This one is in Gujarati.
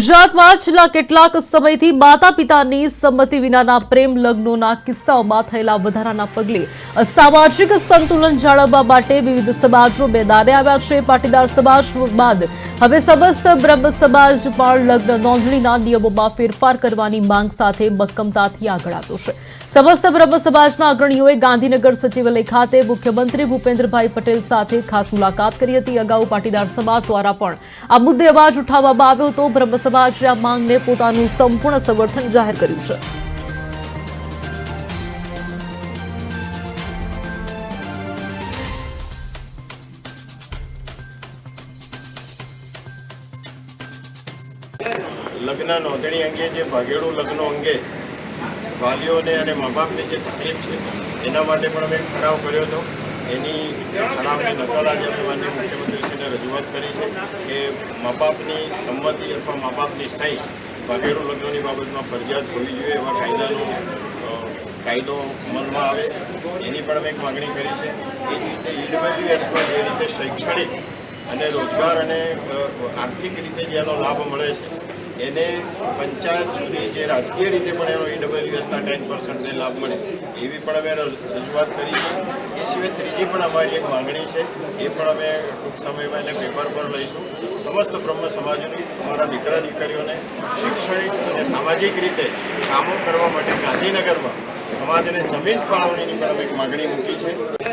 ગુજરાતમાં છેલ્લા કેટલાક સમયથી માતા પિતાની સંમતિ વિનાના પ્રેમ લગ્નોના કિસ્સાઓમાં થયેલા વધારાના પગલે સામાજિક સંતુલન જાળવવા માટે વિવિધ સમાજો મેદાને આવ્યા છે. પાટીદાર સમાજ બાદ હવે સમસ્ત બ્રહ્મ સમાજ પણ લગ્ન નોંધણીના નિયમોમાં ફેરફાર કરવાની માંગ સાથે મક્કમતાથી આગળ આવ્યો છે. સમસ્ત બ્રહ્મ સમાજના અગ્રણીઓએ ગાંધીનગર સચિવાલય ખાતે મુખ્યમંત્રી ભૂપેન્દ્રભાઈ પટેલ સાથે ખાસ મુલાકાત કરી હતી. અગાઉ પાટીદાર સમાજ દ્વારા પણ આ મુદ્દે અવાજ ઉઠાવવામાં આવ્યો હતો. બ્રહ્મ સમાજે આ માંગને પોતાનું સંપૂર્ણ સમર્થન જાહેર કર્યું છે. લગ્ન નોંધણી અંગે જે ભાગેડું લગ્નો અંગે વાલીઓને અને મા બાપની જે તકલીફ છે, એના માટે પણ અમે ઠરાવ કર્યો હતો. એની ઠરાવની નકલ આજે અમે માનનીય મુખ્યમંત્રીશ્રીને રજૂઆત કરી છે કે મા બાપની સંમતિ અથવા મા બાપની સહી વગેરે લગ્નની બાબતમાં ફરજિયાત હોવી જોઈએ એવા કાયદાનો કાયદો અમલમાં આવે. એની પણ અમે એક માગણી કરી છે. એ જ રીતે ઈડબ્લ્યુએસમાં જે રીતે શૈક્ષણિક અને રોજગાર અને આર્થિક રીતે જેનો લાભ મળે છે એને પંચાયત સુધી જે રાજકીય રીતે પણ એનો ઈડબ્લ્યુએસના ટેન પર્સન્ટને લાભ મળે, એવી પણ અમે રજ- રજૂઆત કરી છે. એ સિવાય ત્રીજી પણ અમારી એક માંગણી છે, એ પણ અમે ટૂંક સમયમાં એને પેપર પર લઈશું. સમસ્ત બ્રહ્મ સમાજની, અમારા દીકરા દીકરીઓને શૈક્ષણિક અને સામાજિક રીતે કામો કરવા માટે ગાંધીનગરમાં સમાજને જમીન ફાળવણીની પણ અમે એક માગણી મૂકી છે.